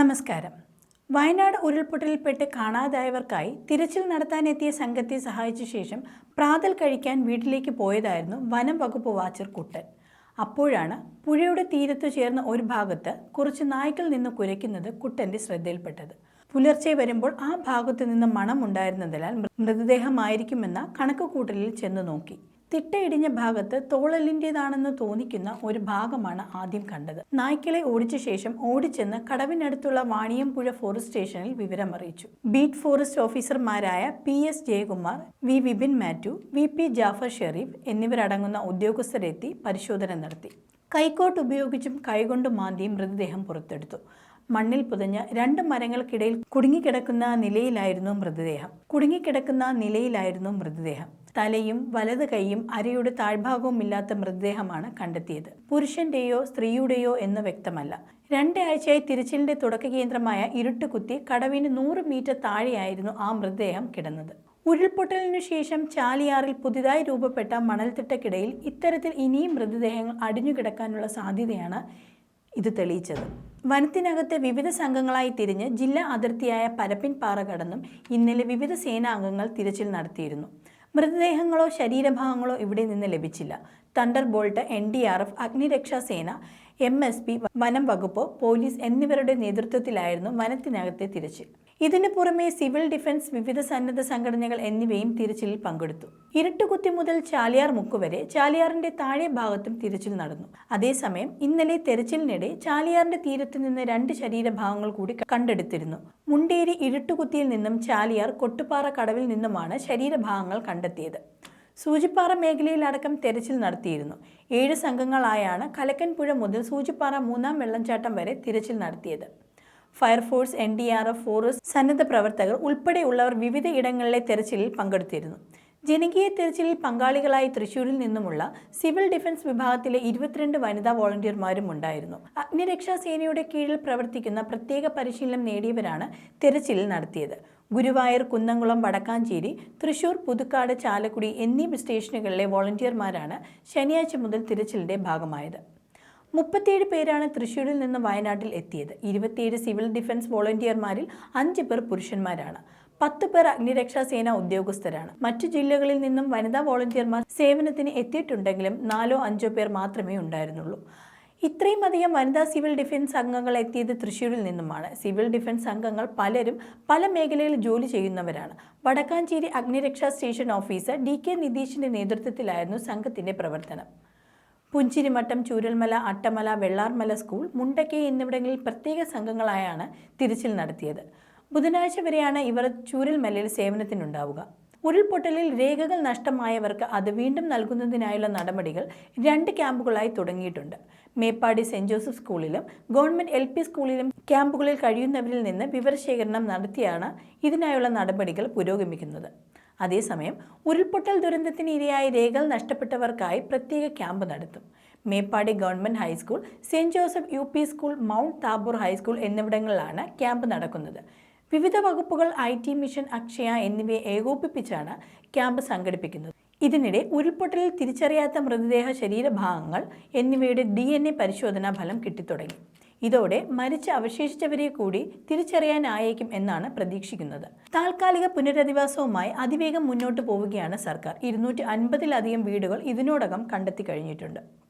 നമസ്കാരം. വയനാട് ഉരുൾപൊട്ടലിൽപ്പെട്ട് കാണാതായവർക്കായി തിരച്ചിൽ നടത്താനെത്തിയ സംഘത്തെ സഹായിച്ച ശേഷം പ്രാതൽ കഴിക്കാൻ വീട്ടിലേക്ക് പോയതായിരുന്നു വനം വകുപ്പ് വാച്ചർ കുട്ടൻ. അപ്പോഴാണ് പുഴയുടെ തീരത്ത് ചേർന്ന ഒരു ഭാഗത്ത് കുറച്ച് നായ്ക്കൾ നിന്ന് കുരയ്ക്കുന്നത് കുട്ടന്റെ ശ്രദ്ധയിൽപ്പെട്ടത്. പുലർച്ചെ വരുമ്പോൾ ആ ഭാഗത്തു നിന്ന് മണമുണ്ടായിരുന്നതിനാൽ മൃതദേഹമായിരിക്കുമെന്ന കണക്കുകൂട്ടലിൽ ചെന്ന് നോക്കി. തിട്ടയിടിഞ്ഞ ഭാഗത്ത് തോളലിന്റെതാണെന്ന് തോന്നിക്കുന്ന ഒരു ഭാഗമാണ് ആദ്യം കണ്ടത്. നായ്ക്കളെ ഓടിച്ച ശേഷം ഓടിച്ചെന്ന് കടവിനടുത്തുള്ള വാണിയംപുഴ ഫോറസ്റ്റ് സ്റ്റേഷനിൽ വിവരമറിയിച്ചു. ബീറ്റ് ഫോറസ്റ്റ് ഓഫീസർമാരായ P S Jayakumar V Vipin Mathew V P Jafar Sherif എന്നിവരടങ്ങുന്ന ഉദ്യോഗസ്ഥരെത്തി പരിശോധന നടത്തി. കൈക്കോട്ട് ഉപയോഗിച്ചും കൈകൊണ്ട് മാന്തി മൃതദേഹം പുറത്തെടുത്തു. മണ്ണിൽ പുതഞ്ഞ രണ്ട് മരങ്ങൾക്കിടയിൽ കുടുങ്ങിക്കിടക്കുന്ന നിലയിലായിരുന്നു മൃതദേഹം. കുടുങ്ങിക്കിടക്കുന്ന നിലയിലായിരുന്നു മൃതദേഹം. തലയും വലത് കൈയും അരയുടെ താഴ്ഭാഗവും ഇല്ലാത്ത മൃതദേഹമാണ് കണ്ടെത്തിയത്. പുരുഷന്റെയോ സ്ത്രീയുടെയോ എന്ന് വ്യക്തമല്ല. രണ്ടാഴ്ചയായി തിരച്ചിലിന്റെ തുടക്ക കേന്ദ്രമായ ഇരുട്ടുകുത്തി കടവിന് നൂറ് മീറ്റർ താഴെയായിരുന്നു ആ മൃതദേഹം കിടന്നത്. ഉരുൾപൊട്ടലിനു ശേഷം ചാലിയാറിൽ പുതിയതായി രൂപപ്പെട്ട മണൽത്തിട്ടക്കിടയിൽ ഇത്തരത്തിൽ ഇനിയും മൃതദേഹങ്ങൾ അടിഞ്ഞുകിടക്കാനുള്ള സാധ്യതയാണ് ഇത് തെളിയിച്ചത്. വനത്തിനകത്ത് വിവിധ സംഘങ്ങളായി തിരിഞ്ഞ് ജില്ലാ അതിർത്തിയായ പരപ്പിൻപാറ കടന്നും ഇന്നലെ വിവിധ സേനാംഗങ്ങൾ തിരച്ചിൽ നടത്തിയിരുന്നു. മൃതദേഹങ്ങളോ ശരീരഭാഗങ്ങളോ ഇവിടെ നിന്ന് ലഭിച്ചില്ല. Thunderbolt N D R F അഗ്നിരക്ഷാ സേന എം എസ് പി വനം വകുപ്പ് പോലീസ് എന്നിവരുടെ നേതൃത്വത്തിലായിരുന്നു വനത്തിനകത്തെ തിരച്ചിൽ. ഇതിനു പുറമെ സിവിൽ ഡിഫൻസ് വിവിധ സന്നദ്ധ സംഘടനകൾ എന്നിവയും തിരച്ചിലിൽ പങ്കെടുത്തു. ഇരുട്ടുകുത്തി മുതൽ ചാലിയാർ മുക്ക് വരെ ചാലിയാറിന്റെ താഴെ ഭാഗത്തും തിരച്ചിൽ നടന്നു. അതേസമയം ഇന്നലെ തെരച്ചിലിനിടെ ചാലിയാറിന്റെ തീരത്ത് നിന്ന് രണ്ട് ശരീരഭാഗങ്ങൾ കൂടി കണ്ടെടുത്തിരുന്നു. മുണ്ടേരി ഇരുട്ടുകുത്തിയിൽ നിന്നും ചാലിയാർ കൊട്ടുപാറ കടവിൽ നിന്നുമാണ് ശരീരഭാഗങ്ങൾ കണ്ടെത്തിയത്. സൂചിപ്പാറ മേഖലയിലടക്കം തെരച്ചിൽ നടത്തിയിരുന്നു. ഏഴ് സംഘങ്ങളായാണ് കലക്കൻപുഴ മുതൽ സൂചിപ്പാറ മൂന്നാം വെള്ളച്ചാട്ടം വരെ തിരച്ചിൽ നടത്തിയത്. Fire force N D R F forest സന്നദ്ധ പ്രവർത്തകർ ഉൾപ്പെടെയുള്ളവർ വിവിധ ഇടങ്ങളിലെ തെരച്ചിലിൽ പങ്കെടുത്തിരുന്നു. ജനകീയ തെരച്ചിലിൽ പങ്കാളികളായ തൃശൂരിൽ നിന്നുമുള്ള സിവിൽ ഡിഫൻസ് വിഭാഗത്തിലെ ഇരുപത്തിരണ്ട് വനിതാ വോളണ്ടിയർമാരും ഉണ്ടായിരുന്നു. അഗ്നിരക്ഷാ സേനയുടെ കീഴിൽ പ്രവർത്തിക്കുന്ന പ്രത്യേക പരിശീലനം നേടിയവരാണ് തെരച്ചിലിൽ നടത്തിയത്. ഗുരുവായൂർ കുന്നംകുളം വടക്കാഞ്ചേരി തൃശൂർ പുതുക്കാട് ചാലക്കുടി എന്നീ സ്റ്റേഷനുകളിലെ വോളണ്ടിയർമാരാണ് ശനിയാഴ്ച മുതൽ തിരച്ചിലിന്റെ ഭാഗമായത്. മുപ്പത്തിയേഴ് പേരാണ് തൃശ്ശൂരിൽ നിന്ന് വയനാട്ടിൽ എത്തിയത്. ഇരുപത്തിയേഴ് സിവിൽ ഡിഫൻസ് വോളണ്ടിയർമാരിൽ അഞ്ച് പേർ പുരുഷന്മാരാണ്. പത്ത് പേർ അഗ്നിരക്ഷാ സേന ഉദ്യോഗസ്ഥരാണ്. മറ്റു ജില്ലകളിൽ നിന്നും വനിതാ വോളണ്ടിയർമാർ സേവനത്തിന് എത്തിയിട്ടുണ്ടെങ്കിലും നാലോ അഞ്ചോ പേർ മാത്രമേ ഉണ്ടായിരുന്നുള്ളൂ. ഇത്രയും അധികം വനിതാ സിവിൽ ഡിഫൻസ് അംഗങ്ങൾ എത്തിയത് തൃശ്ശൂരിൽ നിന്നുമാണ്. സിവിൽ ഡിഫൻസ് അംഗങ്ങൾ പലരും പല മേഖലയിൽ ജോലി ചെയ്യുന്നവരാണ്. വടക്കാഞ്ചേരി അഗ്നിരക്ഷാ സ്റ്റേഷൻ ഓഫീസർ ഡി കെ നിതീഷിന്റെ നേതൃത്വത്തിലായിരുന്നു സംഘത്തിന്റെ പ്രവർത്തനം. പുഞ്ചിരിമട്ടം ചൂരൽമല അട്ടമല വെള്ളാർമല സ്കൂൾ മുണ്ടക്കൈ എന്നിവിടങ്ങളിൽ പ്രത്യേക സംഘങ്ങളായാണ് തിരച്ചിൽ നടത്തിയത്. ബുധനാഴ്ച വരെയാണ് ഇവർ ചൂരൽമലയിൽ സേവനത്തിനുണ്ടാവുക. ഉരുൾപൊട്ടലിൽ രേഖകൾ നഷ്ടമായവർക്ക് അത് വീണ്ടും നൽകുന്നതിനായുള്ള നടപടികൾ രണ്ട് ക്യാമ്പുകളായി തുടങ്ങിയിട്ടുണ്ട്. മേപ്പാടി സെന്റ് ജോസഫ് സ്കൂളിലും ഗവൺമെന്റ് എൽ പി സ്കൂളിലും ക്യാമ്പുകളിൽ കഴിയുന്നവരിൽ നിന്ന് വിവരശേഖരണം നടത്തിയാണ് ഇതിനായുള്ള നടപടികൾ പുരോഗമിക്കുന്നത്. അതേസമയം ഉരുൾപൊട്ടൽ ദുരന്തത്തിന് ഇരയായ രേഖകൾ നഷ്ടപ്പെട്ടവർക്കായി പ്രത്യേക ക്യാമ്പ് നടത്തും. Meppadi government high school saint Joseph U P school mount Tabor high school എന്നിവിടങ്ങളിലാണ് ക്യാമ്പ് നടക്കുന്നത്. വിവിധ വകുപ്പുകൾ ഐ ടി മിഷൻ അക്ഷയ എന്നിവയെ ഏകോപിപ്പിച്ചാണ് ക്യാമ്പ് സംഘടിപ്പിക്കുന്നത്. ഇതിനിടെ ഉരുൾപൊട്ടലിൽ തിരിച്ചറിയാത്ത മൃതദേഹ ശരീരഭാഗങ്ങൾ എന്നിവയുടെ ഡി പരിശോധനാ ഫലം കിട്ടിത്തുടങ്ങി. ഇതോടെ മരിച്ച് അവശേഷിച്ചവരെ കൂടി തിരിച്ചറിയാനായേക്കും എന്നാണ് പ്രതീക്ഷിക്കുന്നത്. താൽക്കാലിക പുനരധിവാസവുമായി അതിവേഗം മുന്നോട്ട് പോവുകയാണ് സർക്കാർ. ഇരുന്നൂറ്റി അൻപതിലധികം വീടുകൾ ഇതിനോടകം കണ്ടെത്തി കഴിഞ്ഞിട്ടുണ്ട്.